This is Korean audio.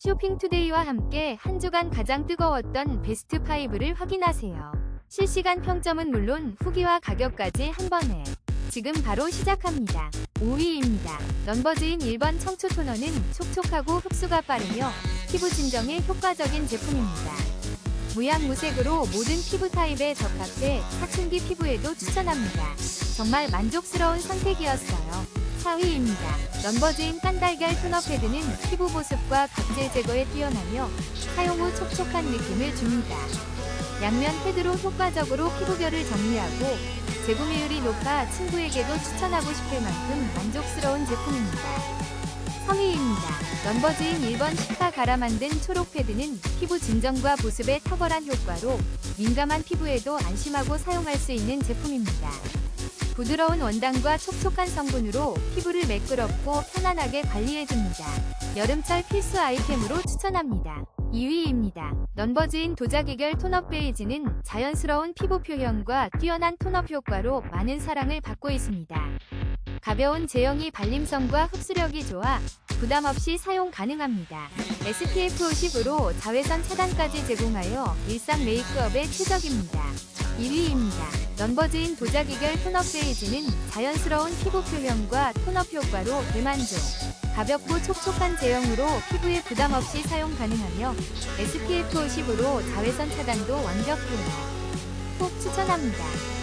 쇼핑투데이와 함께 한 주간 가장 뜨거웠던 베스트 5를 확인하세요. 실시간 평점은 물론 후기와 가격까지 한 번에. 지금 바로 시작합니다. 5위입니다. 넌버즈인 1번 청초 토너는 촉촉하고 흡수가 빠르며 피부 진정에 효과적인 제품입니다. 무양무색으로 모든 피부 타입에 적합해 사춘기 피부에도 추천합니다. 정말 만족스러운 선택이었어요. 4위입니다. 넌버즈인 깐달걀 토너 패드는 피부 보습과 각질 제거에 뛰어나며 사용 후 촉촉한 느낌을 줍니다. 양면 패드로 효과적으로 피부결을 정리하고 재구매율이 높아 친구에게도 추천하고 싶을 만큼 만족스러운 제품입니다. 3위입니다. 넌버즈인 1번 시카 갈아 만든 초록 패드는 피부 진정과 보습에 탁월한 효과로 민감한 피부에도 안심하고 사용할 수 있는 제품입니다. 부드러운 원단과 촉촉한 성분으로 피부를 매끄럽고 편안하게 관리해줍니다. 여름철 필수 아이템으로 추천합니다. 2위입니다. 넌버즈인 도자기결 톤업 베이지는 자연스러운 피부 표현과 뛰어난 톤업 효과로 많은 사랑을 받고 있습니다. 가벼운 제형이 발림성과 흡수력이 좋아 부담 없이 사용 가능합니다. SPF 50으로 자외선 차단까지 제공하여 일상 메이크업에 최적입니다. 1위입니다. 넌버즈인 도자기결 톤업 베이지는 자연스러운 피부 표현과 톤업 효과로 대만족. 가볍고 촉촉한 제형으로 피부에 부담 없이 사용 가능하며 SPF 50으로 자외선 차단도 완벽해요. 꼭 추천합니다.